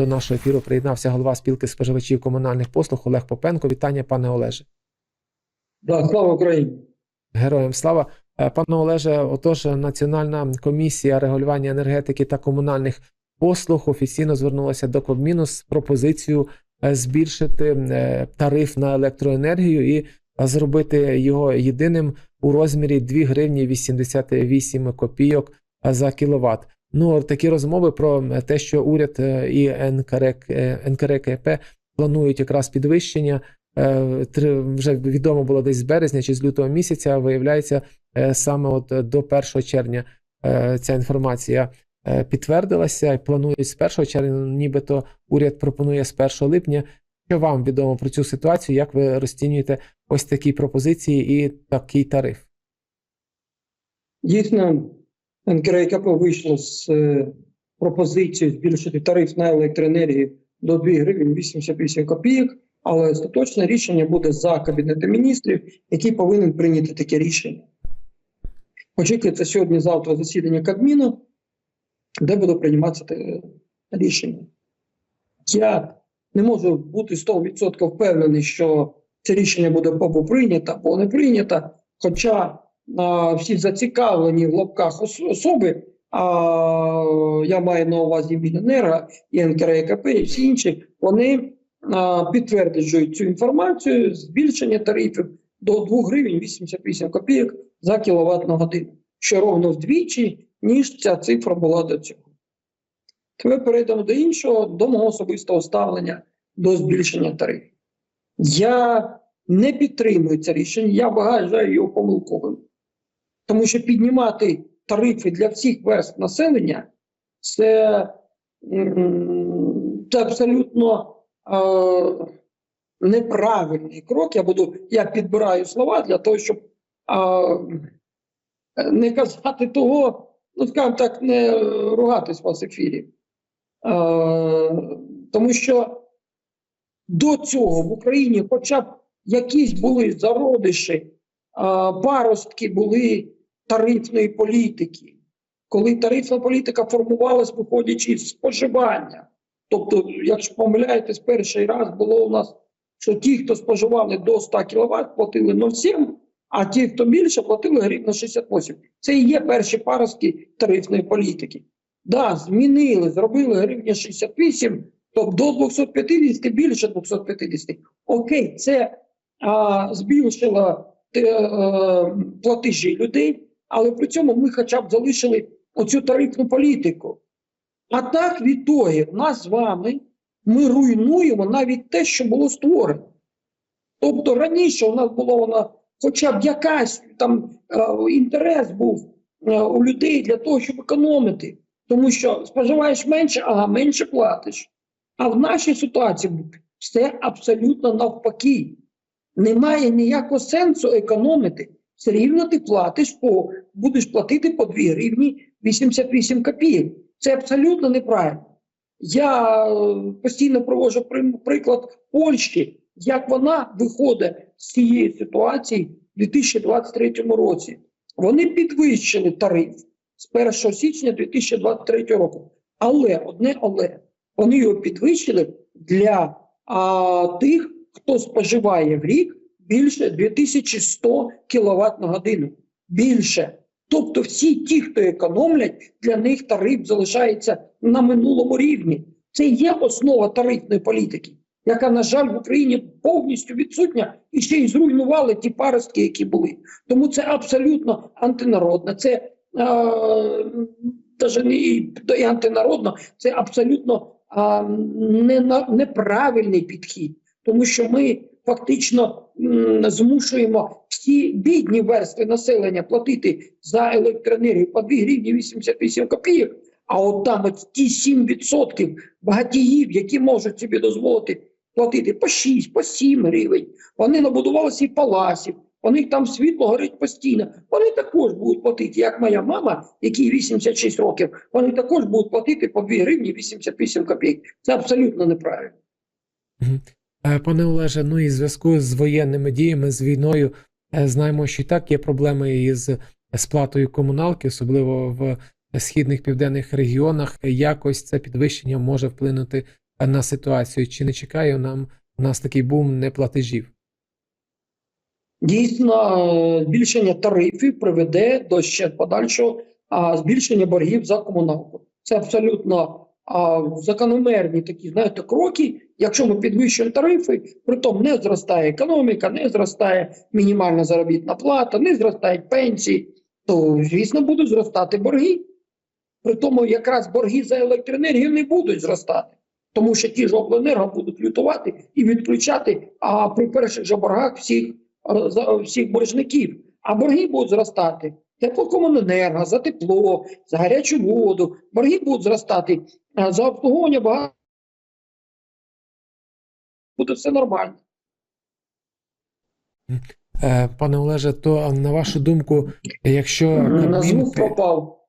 до нашого ефіру приєднався голова спілки споживачів комунальних послуг Олег Попенко. Вітання, пане Олеже. Да, слава Україні. Героям слава. Е, Пане Олеже, отож, Національна комісія регулювання енергетики та комунальних послуг офіційно звернулася до Кабміну з пропозицією е, збільшити е, тариф на електроенергію і зробити його єдиним у розмірі 2 гривні 88 копійок за кіловат. Ну, такі розмови про те, що уряд е, і НКРК, е, НКРКП планують якраз підвищення. е, Вже відомо було десь з березня чи з лютого місяця. Виявляється, саме от до 1 червня ця інформація підтвердилася. і Планують з 1 червня, нібито уряд пропонує з 1 липня. Що вам відомо про цю ситуацію? Як ви розцінюєте ось такі пропозиції і такий тариф? Дійсно, НКРКП вийшло з е, пропозицією збільшити тариф на електроенергію до 2 гривень 88 копійок, але остаточне рішення буде за Кабінетом міністрів, який повинен прийняти таке рішення. Очікується сьогодні-завтра засідання Кабміну, де буде прийматися те рішення. Я не можу бути 100% впевнений, що це рішення буде або прийнято, або не прийнято. Хоча всі зацікавлені в лапках ос- особи, а я маю на увазі Міненерго і НКРКП і всі інші, вони підтверджують цю інформацію збільшення тарифів до 2 гривень 88 копійок за кіловатну годину, що ровно вдвічі, ніж ця цифра була до цього. Тепер перейдемо до іншого, до мого особистого ставлення до збільшення тарифів. Я не підтримую це рішення, я вважаю його помилковим. Тому що піднімати тарифи для всіх верств населення це, це абсолютно е, неправильний крок. Я буду, я підбираю слова для того, щоб е, не казати того, ну скажімо так, не ругатись у вас ефірі. Е, тому що до цього в Україні хоча б якісь були зародиші, а, паростки були тарифної політики, коли тарифна політика формувалась, виходячи з споживання. Тобто, якщо помиляєтесь, перший раз було у нас, що ті, хто споживали до 100 кВт, платили 0,7, а ті, хто більше, платили гривна 68. Це і є перші паростки тарифної політики. Да, змінили, зробили гривня 68, тобто до 250, більше 250. Окей, це а, збільшило те, е, платежі людей, але при цьому ми хоча б залишили оцю тарифну політику. А так в нас з вами ми руйнуємо навіть те, що було створено. Тобто раніше у нас було вона хоча б якась там е, інтерес був е, у людей для того, щоб економити. Тому що споживаєш менше, ага, менше платиш. А в нашій ситуації все абсолютно навпаки. Немає ніякого сенсу економити. Все рівно ти платиш по будеш платити по 2 гривні 88 копійок. Це абсолютно неправильно. Я е, постійно проводжу приклад Польщі, як вона виходить з цієї ситуації в 2023 році. Вони підвищили тариф з 1 січня 2023 року. Але одне але вони його підвищили для а, тих, хто споживає в рік більше 2100 кВт на годину. Більше. Тобто всі ті, хто економлять, для них тариф залишається на минулому рівні. Це є основа тарифної політики, яка, на жаль, в Україні повністю відсутня і ще й зруйнували ті паростки, які були. Тому це абсолютно антинародне. Це навіть не і антинародно, це абсолютно а, не, неправильний підхід, тому що ми фактично змушуємо всі бідні верстви населення платити за електроенергію по 2 гривні 88 копійок, а от там от ті 7% багатіїв, які можуть собі дозволити платити по 6, по 7 гривень, вони набудували свій паласів, у них там світло горить постійно. Вони також будуть платити, як моя мама, якій 86 років, вони також будуть платити по 2 гривні 88 копійок. Це абсолютно неправильно. Е, Пане Олеже, ну і в зв'язку з воєнними діями, з війною, е, знаємо, що і так є проблеми із сплатою комуналки, особливо в східних південних регіонах. Якось це підвищення може вплинути е, на ситуацію? Чи не чекає нам у нас такий бум неплатежів? Дійсно, збільшення тарифів приведе до ще подальшого збільшення боргів за комуналку. Це абсолютно а, закономерні такі, знаєте, кроки. Якщо ми підвищуємо тарифи, притом не зростає економіка, не зростає мінімальна заробітна плата, не зростають пенсії, то звісно будуть зростати борги. При тому якраз борги за електроенергію не будуть зростати, тому що ті ж обленерго будуть лютувати і відключати. А при перших же боргах всіх всіх боржників, а борги будуть зростати. Теплокомуненерго, за тепло, за гарячу воду, борги будуть зростати за обслуговування багато. Буде все нормально. Е, Пане Олеже, то на вашу думку, якщо На звук пропав,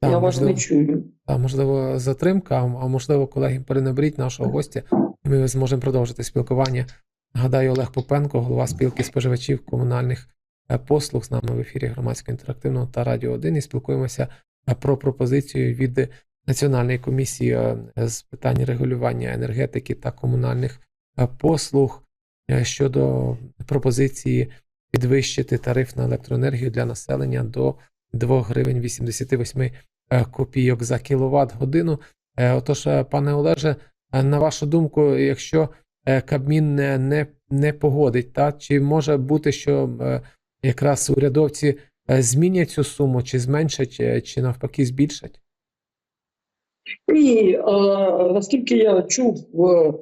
Та, я вас не чую. та, можливо, затримка, а можливо, колеги, перенаберіть нашого гостя, і ми зможемо продовжити спілкування. Нагадаю, Олег Попенко, голова спілки споживачів комунальних е, послуг з нами в ефірі громадського інтерактивного та радіо 1 і спілкуємося е, про пропозицію від Національної комісії е, з питань регулювання енергетики та комунальних е, послуг е, щодо пропозиції підвищити тариф на електроенергію для населення до 2 гривень 88 е, копійок за кіловат годину. Отож, пане Олеже, на вашу думку, якщо Кабмін не, не, не погодить, та чи може бути, що якраз урядовці змінять цю суму, чи зменшать, чи навпаки збільшать? Ні, е, наскільки я чув в, е,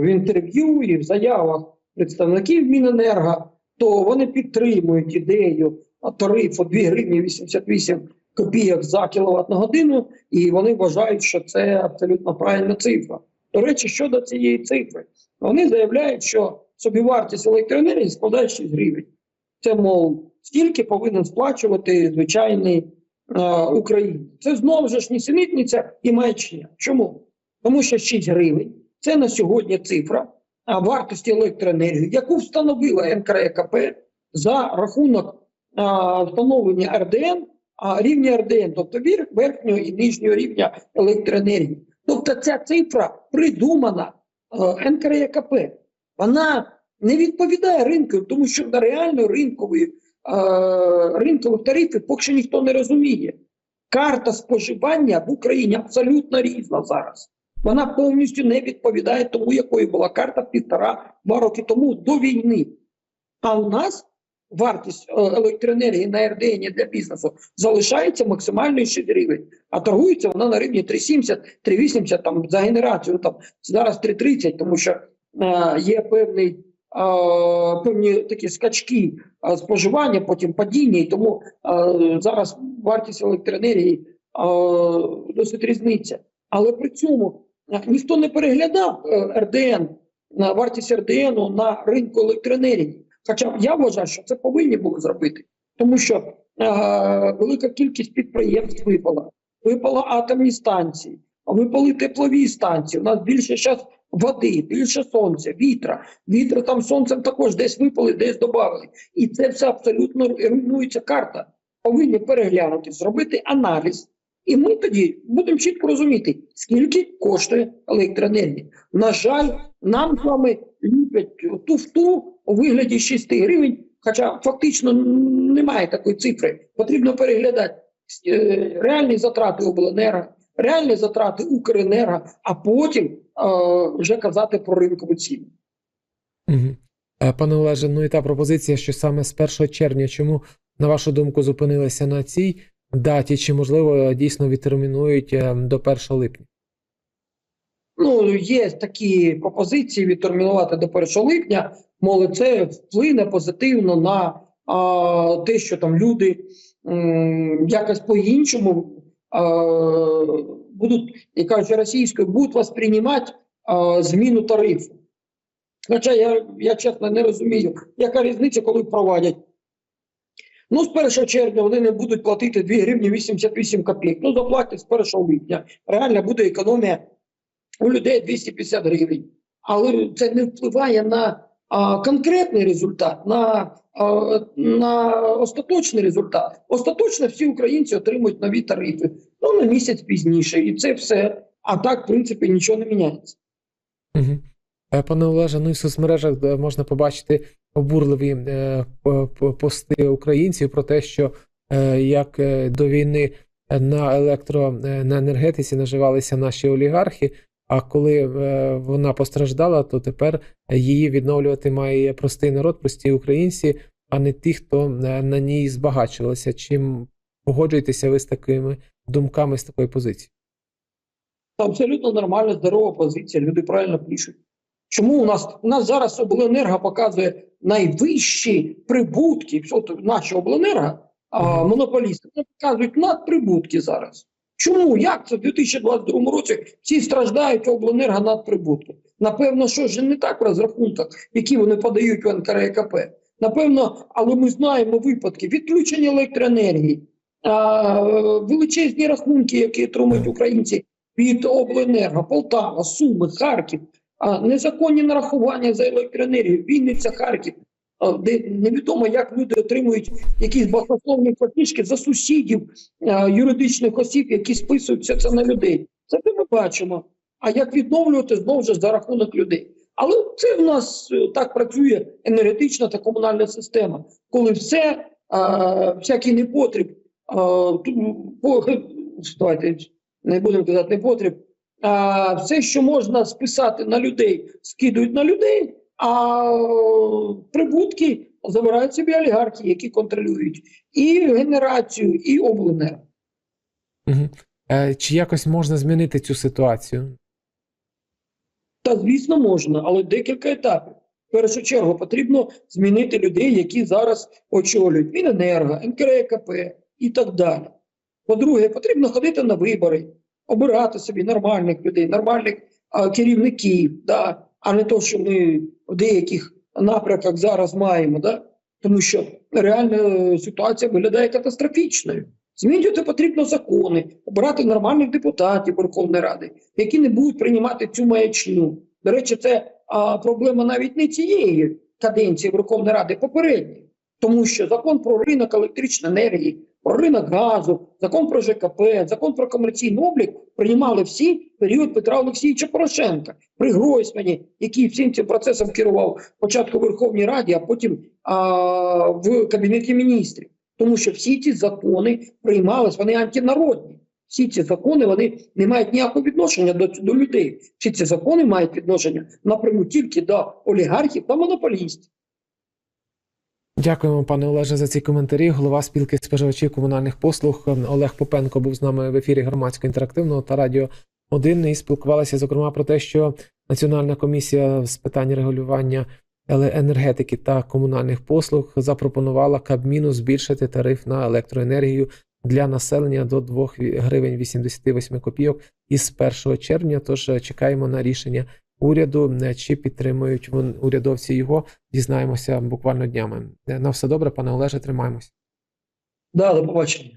в інтерв'ю і в заявах представників Міненерго, то вони підтримують ідею тарифу 2 гривні 88 копійок за кіловат на годину, і вони вважають, що це абсолютно правильна цифра. До речі, щодо цієї цифри, вони заявляють, що собівартість електроенергії складає 6 гривень. Це, мов, стільки повинен сплачувати звичайний України. Це знову ж нісенітниця і маячня. Чому? Тому що 6 гривень це на сьогодні цифра вартості електроенергії, яку встановила НКРЕКП за рахунок встановлення РДН, рівня РДН, тобто верхнього і нижнього рівня електроенергії. Тобто ця цифра придумана НКРЕКП. Вона не відповідає ринку, тому що на реально ринкової ринкових тарифів поки що ніхто не розуміє. Карта споживання в Україні абсолютно різна зараз. Вона повністю не відповідає тому, якою була карта півтора-два роки тому до війни. А у нас вартість е, електроенергії на РДН для бізнесу залишається максимальною 6 гривень, а торгується вона на рівні 3,70, 3,80 там за генерацію. Там зараз 3,30, тому що е, є певний, е, певні такі скачки споживання, потім падіння, і тому зараз вартість електроенергії досить різниця. Але при цьому ніхто не переглядав е, РДН, на вартість РДН на ринку електроенергії. Хоча я вважаю, що це повинні були зробити, тому що велика кількість підприємств випала. Випала атомні станції, випали теплові станції. У нас більше зараз води, більше сонця, вітра. Вітра там сонцем також десь випали, десь додали. І це все абсолютно руйнується карта. Повинні переглянути, зробити аналіз. І ми тоді будемо чітко розуміти, скільки коштує електроенергія. На жаль, нам з вами ліплять туфту у вигляді 6 гривень, хоча фактично немає такої цифри. Потрібно переглядати е, реальні затрати обленерго, реальні затрати Укренерго, а потім вже казати про ринкову ціну. Угу. Пане Олеже, ну і та пропозиція, що саме з 1 червня, чому, на вашу думку, зупинилися на цій даті, чи, можливо, дійсно відтермінують е, до 1 липня? Ну, є такі пропозиції відтермінувати до 1 липня, мовляв, це вплине позитивно на а, те, що там люди м, якось по-іншому будуть, як кажуть російською, будуть восприймати а, зміну тарифу. Хоча я, я чесно не розумію, яка різниця, коли впровадять. Ну, з 1 червня вони не будуть платити 2 гривні 88 копійок. Ну, заплатять з 1 липня. Реально буде економія у людей 250 гривень. Але це не впливає на а, конкретний результат, на, а, на остаточний результат. Остаточно всі українці отримують нові тарифи. Ну, на місяць пізніше. І це все а так, в принципі, нічого не міняється. Угу. Пане Олеже, ну і в соцмережах е, можна побачити обурливі е, по- по- пости українців про те, що як до війни на електро на енергетиці наживалися наші олігархи. А коли е, вона постраждала, то тепер її відновлювати має простий народ, прості українці, а не ті, хто на ній збагачувалися. Чим погоджуєтеся ви з такими думками, з такою позицією? Це абсолютно нормальна, здорова позиція. Люди правильно пишуть. Чому у нас у нас зараз обленерго показує найвищі прибутки? От наші обленерго, а, монополісти вони показують надприбутки зараз. Чому? Як це в 2022 році всі страждають обленерго надприбутки? Напевно, що ж не так в розрахунках, які вони подають в НКРЕКП. Напевно, але ми знаємо випадки відключення електроенергії, величезні рахунки, які отримують українці від обленерго, Полтава, Суми, Харків, незаконні нарахування за електроенергію, Вінниця, Харків, де невідомо, як люди отримують якісь баснословні платіжки за сусідів юридичних осіб, які списуються це на людей. Це ми бачимо. А як відновлювати знову ж за рахунок людей? Але це в нас е, так працює енергетична та комунальна система, коли все, всякий непотріб, давайте не будемо казати непотріб, а, все, що можна списати на людей, скидують на людей, а прибутки забирають собі олігархи, які контролюють і генерацію, і обленерго. Угу. Чи якось можна змінити цю ситуацію? Та звісно можна, але декілька етапів. В першу чергу потрібно змінити людей, які зараз очолюють Міненерго, НКРЕКП і так далі. По-друге, потрібно ходити на вибори, обирати собі нормальних людей, нормальних а, керівників, да? а не то, що ми в деяких напрямках зараз маємо. Да? Тому що реальна е, ситуація виглядає катастрофічною. Змінювати потрібно закони, обирати нормальних депутатів Верховної Ради, які не будуть приймати цю маячню. До речі, це а, проблема навіть не цієї каденції Верховної Ради, попередньої. Тому що закон про ринок електричної енергії, про ринок газу, закон про ЖКП, закон про комерційний облік приймали всі період Петра Олексійовича Порошенка при Гройсмані, який всім цим процесом керував спочатку в Верховній Раді, а потім а, в Кабінеті міністрів. Тому що всі ці закони приймались, вони антинародні. Всі ці закони вони не мають ніякого відношення до, до людей. Всі ці закони мають відношення напряму тільки до олігархів та монополістів. Дякуємо, пане Олеже, за ці коментарі. Голова спілки споживачів комунальних послуг Олег Попенко був з нами в ефірі громадського інтерактивного та радіо 1 і спілкувалися зокрема про те, що Національна комісія з питань регулювання еле- енергетики та комунальних послуг запропонувала Кабміну збільшити тариф на електроенергію для населення до 2 гривень 88 копійок із 1 червня. Тож е, чекаємо на рішення уряду, е, чи підтримують вони урядовці його. Дізнаємося буквально днями. Е, На все добре, пане Олеже, тримаємось. Да, до побачення.